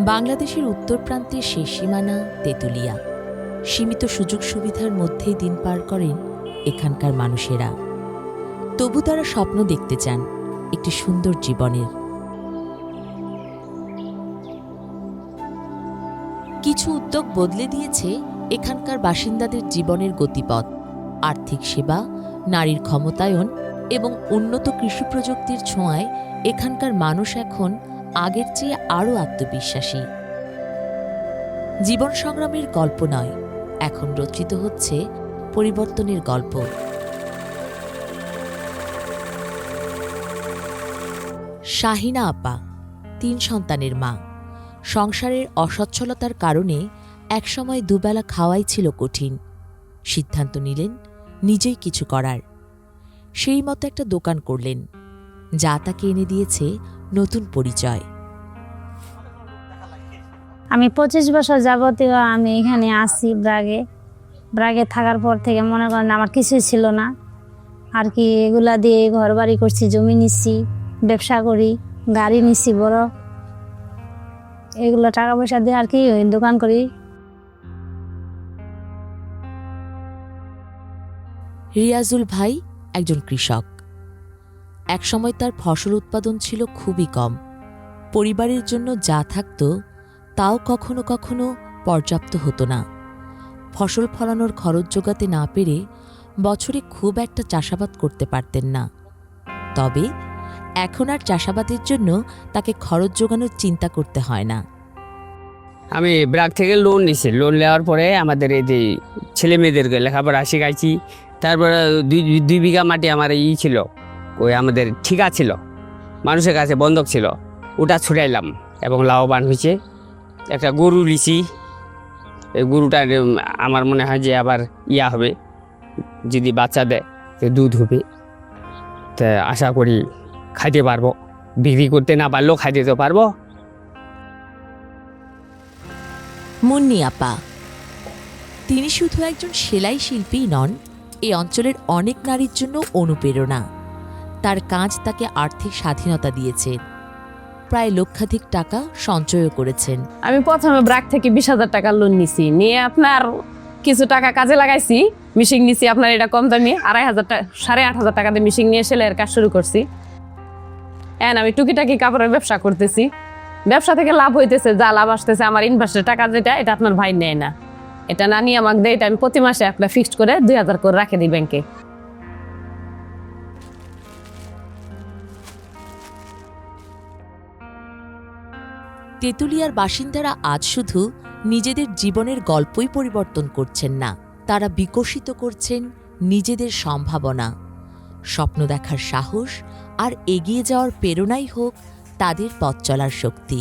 বাংলাদেশের উত্তর প্রান্তের শেষ সীমানা, তেঁতুলিয়া। সীমিত সুযোগ সুবিধার মধ্যেই দিন পার করেন এখানকার মানুষেরা। তবু তারা স্বপ্ন দেখতে চান একটি সুন্দর জীবনের। কিছু উদ্যোগ বদলে দিয়েছে এখানকার বাসিন্দাদের জীবনের গতিপথ, আর্থিক সেবা, নারীর ক্ষমতায়ন এবং উন্নত কৃষি প্রযুক্তির ছোঁয়ায় এখানকার মানুষ এখন আগের চেয়ে আরও আত্মবিশ্বাসী। জীবন সংগ্রামের গল্প নয়, এখন রচিত হচ্ছে পরিবর্তনের গল্প। শাহিনা আপা, তিন সন্তানের মা। সংসারের অসচ্ছলতার কারণে একসময় দুবেলা খাওয়াই ছিল কঠিন। সিদ্ধান্ত নিলেন, নিজেই কিছু করার। সেই মতো একটা দোকান করলেন। যা তাকে এনে দিয়েছে নতুন পরিচয়। আমি পঁচিশ বছর যাবতীয় আমি এখানে আসি ব্রাগে। ব্রাগে থাকার পর থেকে মনে করেন আমার কিছুই ছিল না। আর কি এগুলা দিয়ে ঘর বাড়ি করছি জমি নিচ্ছি ব্যবসা করি গাড়ি নিচ্ছি বড়। এগুলো টাকা পয়সা দিয়ে আর কি দোকান করি। রিয়াজুল ভাই একজন কৃষক। একসময় তার ফসল উৎপাদন ছিল খুবই কম। পরিবারের জন্য যা থাকত, তাও কখনো কখনো পর্যাপ্ত হতো না। ফসল ফলানোর খরচ জোগাতে না পেরে বছরে খুব একটা চাষাবাদ করতে পারতেন না। তবে এখন আর চাষাবাদের জন্য তাকে খরচ জোগানোর চিন্তা করতে হয় না। আমি ব্রাক থেকে লোন নিছি। লোন নেওয়ার পরে আমাদের এই যে ছেলে মেয়েদেরকে লেখাপড়া শিখাইছি। তারপরে দুই দুই বিঘা মাটি আমার ই ছিল। ওই আমাদের ঠিকা ছিল, মানুষের কাছে বন্ধক ছিল, ওটা ছুটাইলাম এবং লাভবান হয়েছে। একটা গরু লিছি এই গরুটা আমার মনে হয় যে আবার ইয়া হবে, যদি বাচ্চা দেয় দুধ হবে। তা আশা করি খাইতে পারব, বিক্রি করতে না পারলেও খাইতে তো পারব। মুন্নি আপা, তিনি শুধু একজন সেলাই শিল্পী নন, এই অঞ্চলের অনেক নারীর জন্য অনুপ্রেরণা। তার কাজ তাকে আর্থিক স্বাধীনতা দিয়েছে। প্রায় লক্ষাধিক টাকা সঞ্চয় করেছেন। আমি প্রথমে ব্রাক থেকে বিশ হাজার টাকা লোন নিছি। নিয়ে আপনার কিছু টাকা কাজে লাগাইছি। মিশিং নিছি আপনার এটা কম দামি। আড়াই হাজার সাড়ে আট হাজার টাকা দিয়ে মিশিং নিয়ে সেলাইয়ের কাজ শুরু করছি। এন আমি টুকিটাকি কাপড়ের ব্যবসা করতেছি। ব্যবসা থেকে লাভ হইতেছে, যা লাভ আসতেছে, আমার ইনভেস্টের টাকা যেটা, এটা আপনার ভাই নেয় না। এটা না নিয়ে আমাকে দেয়, এটা আমি প্রতি মাসে আপনার ফিক্সড করে দুই হাজার করে রাখে দিই ব্যাংকে তেঁতুলিয়ার বাসিন্দারা আজ শুধু নিজেদের জীবনের গল্পই পরিবর্তন করছেন না, তারা বিকশিত করছেন নিজেদের সম্ভাবনা। স্বপ্ন দেখার সাহস আর এগিয়ে যাওয়ার প্রেরণাই হোক তাদের পথ চলার শক্তি।